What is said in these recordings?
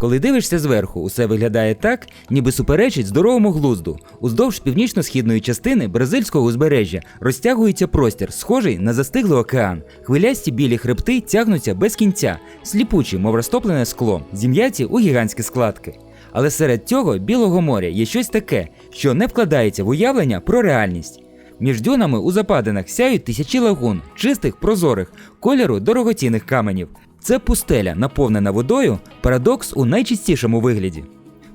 Коли дивишся зверху, усе виглядає так, ніби суперечить здоровому глузду. Уздовж північно-східної частини бразильського узбережжя розтягується простір, схожий на застиглий океан. Хвилясті білі хребти тягнуться без кінця, сліпучі, мов розтоплене скло, зім'яті у гігантські складки. Але серед цього білого моря є щось таке, що не вкладається в уявлення про реальність. Між дюнами у западинах сяють тисячі лагун, чистих, прозорих, кольору дорогоцінних каменів. Це пустеля, наповнена водою, парадокс у найчистішому вигляді.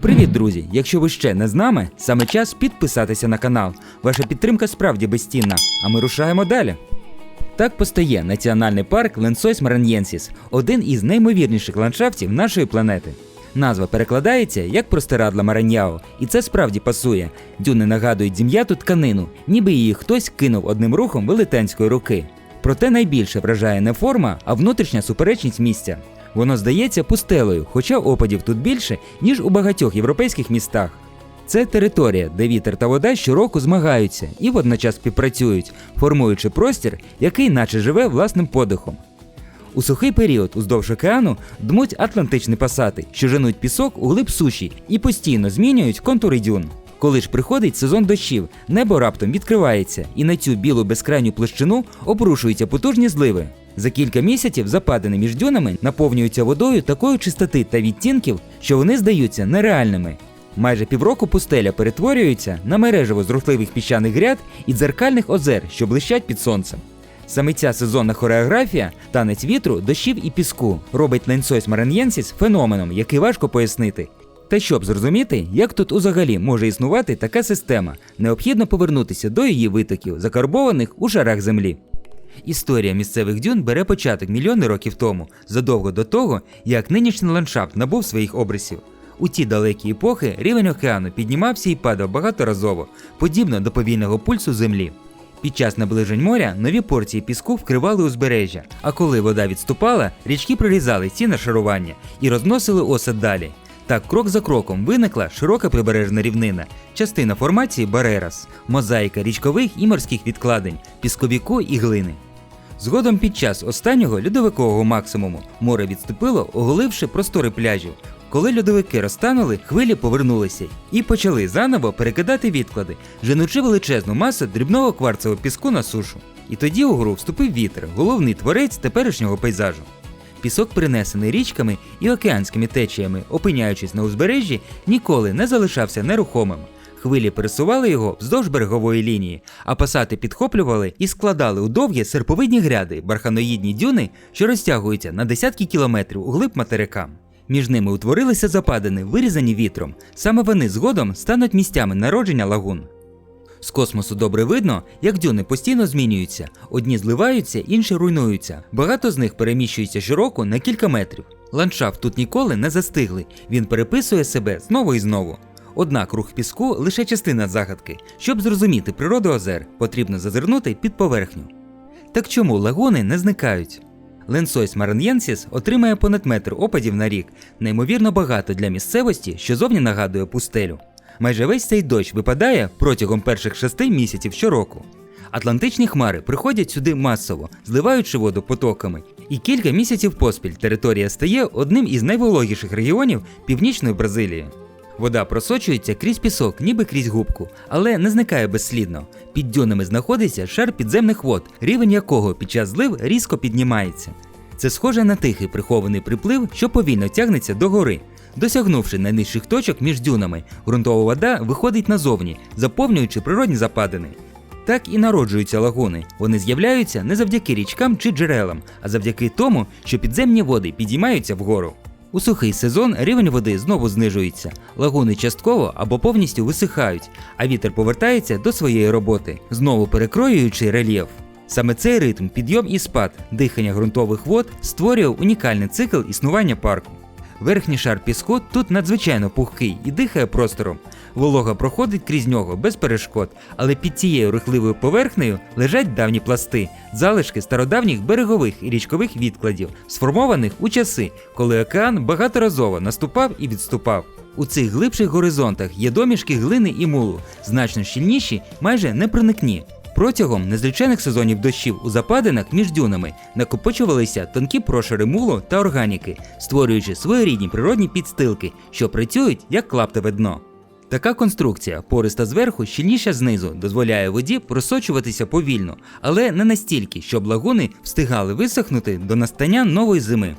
Привіт, друзі! Якщо ви ще не з нами, саме час підписатися на канал. Ваша підтримка справді безцінна, а ми рушаємо далі. Так постає національний парк Ленсойс Мараньєнсіс, один із неймовірніших ландшафтів нашої планети. Назва перекладається як простирадла Мараньяо, і це справді пасує. Дюни нагадують зім'яту тканину, ніби її хтось кинув одним рухом велетенської руки. Проте найбільше вражає не форма, а внутрішня суперечність місця. Воно здається пустелею, хоча опадів тут більше, ніж у багатьох європейських містах. Це територія, де вітер та вода щороку змагаються і водночас співпрацюють, формуючи простір, який наче живе власним подихом. У сухий період уздовж океану дмуть атлантичні пасати, що женуть пісок у глиб суші і постійно змінюють контури дюн. Коли ж приходить сезон дощів, небо раптом відкривається, і на цю білу безкрайню площину обрушуються потужні зливи. За кілька місяців западини між дюнами наповнюються водою такої чистоти та відтінків, що вони здаються нереальними. Майже півроку пустеля перетворюється на мережево з рухливих піщаних гряд і дзеркальних озер, що блищать під сонцем. Саме ця сезонна хореографія, танець вітру, дощів і піску робить Ленсойс Мараньєнсіс феноменом, який важко пояснити. Та щоб зрозуміти, як тут узагалі може існувати така система, необхідно повернутися до її витоків, закарбованих у шарах землі. Історія місцевих дюн бере початок мільйони років тому, задовго до того, як нинішній ландшафт набув своїх обрисів. У ті далекі епохи рівень океану піднімався і падав багаторазово, подібно до повільного пульсу землі. Під час наближень моря нові порції піску вкривали узбережжя, а коли вода відступала, річки прорізали ці нашарування і розносили осад далі. Так, крок за кроком виникла широка прибережна рівнина, частина формації Барерас, мозаїка річкових і морських відкладень, пісковіку і глини. Згодом під час останнього льодовикового максимуму море відступило, оголивши простори пляжів. Коли льодовики розтанули, хвилі повернулися і почали заново перекидати відклади, женучи величезну масу дрібного кварцевого піску на сушу. І тоді у гру вступив вітер, головний творець теперішнього пейзажу. Пісок, принесений річками і океанськими течіями, опиняючись на узбережжі, ніколи не залишався нерухомим. Хвилі пересували його вздовж берегової лінії, а пасати підхоплювали і складали у довгі серповидні гряди, барханоїдні дюни, що розтягуються на десятки кілометрів у глиб материка. Між ними утворилися западини, вирізані вітром. Саме вони згодом стануть місцями народження лагун. З космосу добре видно, як дюни постійно змінюються. Одні зливаються, інші руйнуються. Багато з них переміщуються щороку на кілька метрів. Ландшафт тут ніколи не застиглий, він переписує себе знову і знову. Однак рух піску лише частина загадки. Щоб зрозуміти природу озер, потрібно зазирнути під поверхню. Так чому лагуни не зникають? Ленсойс Мараньєнсіс отримає понад метр опадів на рік, неймовірно багато для місцевості, що зовні нагадує пустелю. Майже весь цей дощ випадає протягом перших шести місяців щороку. Атлантичні хмари приходять сюди масово, зливаючи воду потоками, і кілька місяців поспіль територія стає одним із найвологіших регіонів північної Бразилії. Вода просочується крізь пісок, ніби крізь губку, але не зникає безслідно. Під дюнами знаходиться шар підземних вод, рівень якого під час злив різко піднімається. Це схоже на тихий прихований приплив, що повільно тягнеться до гори. Досягнувши найнижчих точок між дюнами, ґрунтова вода виходить назовні, заповнюючи природні западини. Так і народжуються лагуни. Вони з'являються не завдяки річкам чи джерелам, а завдяки тому, що підземні води підіймаються вгору. У сухий сезон рівень води знову знижується, лагуни частково або повністю висихають, а вітер повертається до своєї роботи, знову перекроюючи рельєф. Саме цей ритм, підйом і спад, дихання ґрунтових вод створює унікальний цикл існування парку. Верхній шар піску тут надзвичайно пухкий і дихає простором. Волога проходить крізь нього без перешкод, але під цією рухливою поверхнею лежать давні пласти, залишки стародавніх берегових і річкових відкладів, сформованих у часи, коли океан багаторазово наступав і відступав. У цих глибших горизонтах є домішки глини і мулу, значно щільніші, майже непроникні. Протягом незлічених сезонів дощів у западинах між дюнами накопичувалися тонкі прошари мулу та органіки, створюючи своєрідні природні підстилки, що працюють як клаптеве дно. Така конструкція, пориста зверху, щільніша знизу, дозволяє воді просочуватися повільно, але не настільки, щоб лагуни встигали висохнути до настання нової зими.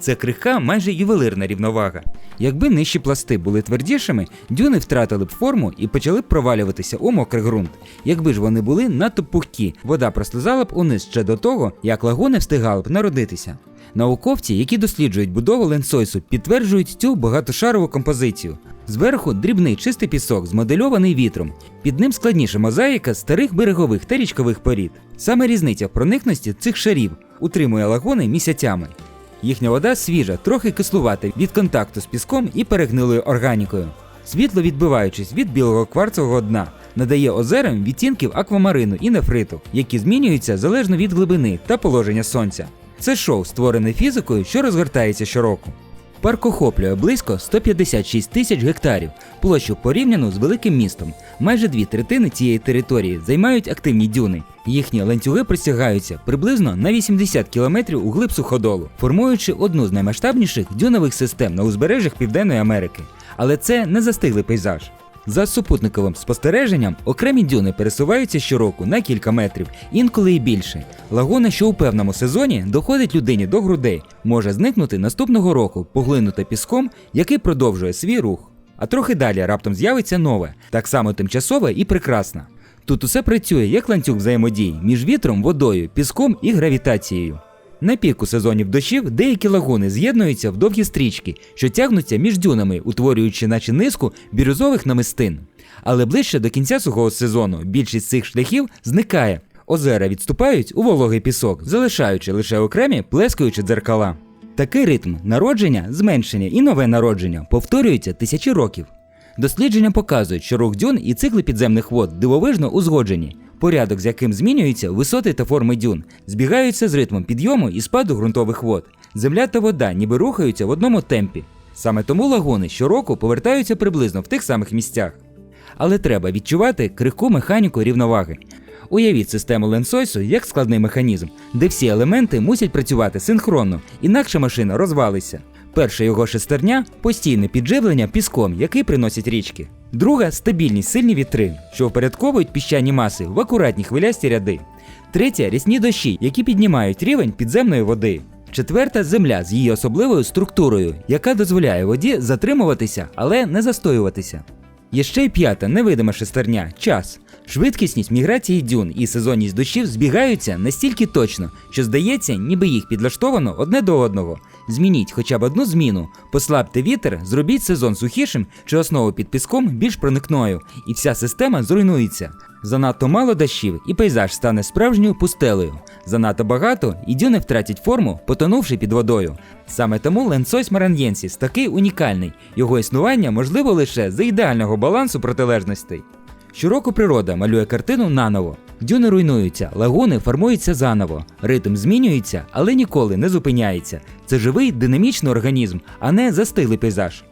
Це крихка майже ювелирна рівновага. Якби нижчі пласти були твердішими, дюни втратили б форму і почали б провалюватися у мокрий ґрунт. Якби ж вони були надто пухкі, вода прослизала б униз ще до того, як лагуни встигали б народитися. Науковці, які досліджують будову ленсойсу, підтверджують цю багатошарову композицію. Зверху дрібний чистий пісок, змодельований вітром. Під ним складніша мозаїка старих берегових та річкових порід. Саме різниця в проникності цих шарів утримує лагуни місяцями. Їхня вода свіжа, трохи кислувата від контакту з піском і перегнилою органікою. Світло, відбиваючись від білого кварцового дна, надає озерам відтінків аквамарину і нефриту, які змінюються залежно від глибини та положення сонця. Це шоу, створене фізикою, що розгортається щороку. Парк охоплює близько 156 тисяч гектарів, площу порівняну з великим містом. Майже дві третини цієї території займають активні дюни. Їхні ланцюги простягаються приблизно на 80 кілометрів у глиб суходолу, формуючи одну з наймасштабніших дюнових систем на узбережжях Південної Америки. Але це не застиглий пейзаж. За супутниковим спостереженням, окремі дюни пересуваються щороку на кілька метрів, інколи і більше. Лагуна, що у певному сезоні доходить людині до грудей, може зникнути наступного року, поглинута піском, який продовжує свій рух. А трохи далі раптом з'явиться нове, так само тимчасове і прекрасне. Тут усе працює як ланцюг взаємодій між вітром, водою, піском і гравітацією. На піку сезонів дощів деякі лагуни з'єднуються в довгі стрічки, що тягнуться між дюнами, утворюючи наче низку бірюзових намистин. Але ближче до кінця сухого сезону більшість цих шляхів зникає. Озера відступають у вологий пісок, залишаючи лише окремі плескаючі дзеркала. Такий ритм народження, зменшення і нове народження повторюється тисячі років. Дослідження показують, що рух дюн і цикли підземних вод дивовижно узгоджені. Порядок, з яким змінюються висоти та форми дюн, збігаються з ритмом підйому і спаду ґрунтових вод. Земля та вода ніби рухаються в одному темпі. Саме тому лагуни щороку повертаються приблизно в тих самих місцях. Але треба відчувати крихку механіку рівноваги. Уявіть систему ленсойсу як складний механізм, де всі елементи мусять працювати синхронно, інакше машина розвалиться. Перша його шестерня постійне підживлення піском, який приносять річки. Друга стабільні сильні вітри, що впорядковують піщані маси в акуратні хвилясті ряди. Третя рясні дощі, які піднімають рівень підземної води. Четверта земля з її особливою структурою, яка дозволяє воді затримуватися, але не застоюватися. Є ще й п'ята невидима шестерня час. Швидкісність міграції дюн і сезонність дощів збігаються настільки точно, що здається, ніби їх підлаштовано одне до одного. Змініть хоча б одну зміну, послабте вітер, зробіть сезон сухішим чи основу під піском більш проникною, і вся система зруйнується. Занадто мало дощів, і пейзаж стане справжньою пустелею. Занадто багато, і дюни втратять форму, потонувши під водою. Саме тому Ленсойс Маран'єнсіс такий унікальний. Його існування можливо лише за ідеального балансу протилежностей. Щороку природа малює картину наново. Дюни руйнуються, лагуни формуються заново, ритм змінюється, але ніколи не зупиняється. Це живий динамічний організм, а не застиглий пейзаж.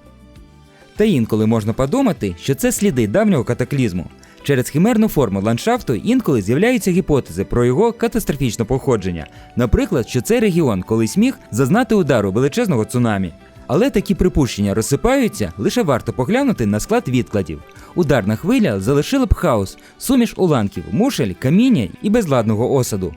Та інколи можна подумати, що це сліди давнього катаклізму. Через химерну форму ландшафту інколи з'являються гіпотези про його катастрофічне походження, наприклад, що цей регіон колись міг зазнати удару величезного цунамі. Але такі припущення розсипаються, лише варто поглянути на склад відкладів. Ударна хвиля залишила б хаос, суміш уламків, мушель, каміння і безладного осаду.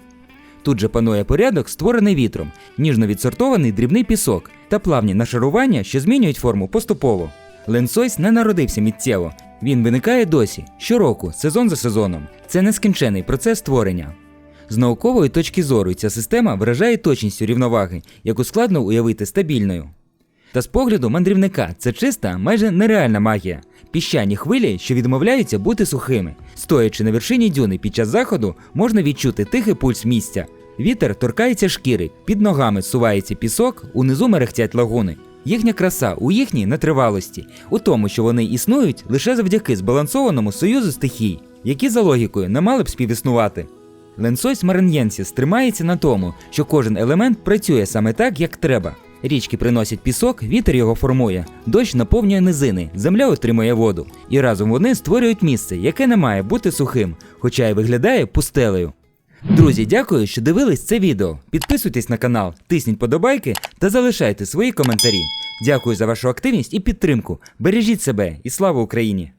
Тут же панує порядок, створений вітром, ніжно відсортований дрібний пісок та плавні нашарування, що змінюють форму поступово. Ленсойс не народився міттєво. Він виникає досі, щороку, сезон за сезоном. Це нескінчений процес створення. З наукової точки зору ця система вражає точністю рівноваги, яку складно уявити стабільною. Та з погляду мандрівника це чиста, майже нереальна магія. Піщані хвилі, що відмовляються бути сухими. Стоячи на вершині дюни під час заходу, можна відчути тихий пульс місця. Вітер торкається шкіри, під ногами сувається пісок, унизу мерехтять лагуни. Їхня краса у їхній нетривалості, у тому, що вони існують лише завдяки збалансованому союзу стихій, які за логікою не мали б співіснувати. Ленсойс Марен'єнсіс тримається на тому, що кожен елемент працює саме так, як треба. Річки приносять пісок, вітер його формує, дощ наповнює низини, земля отримує воду. І разом вони створюють місце, яке не має бути сухим, хоча й виглядає пустелею. Друзі, дякую, що дивились це відео. Підписуйтесь на канал, тисніть подобайки та залишайте свої коментарі. Дякую за вашу активність і підтримку. Бережіть себе і слава Україні!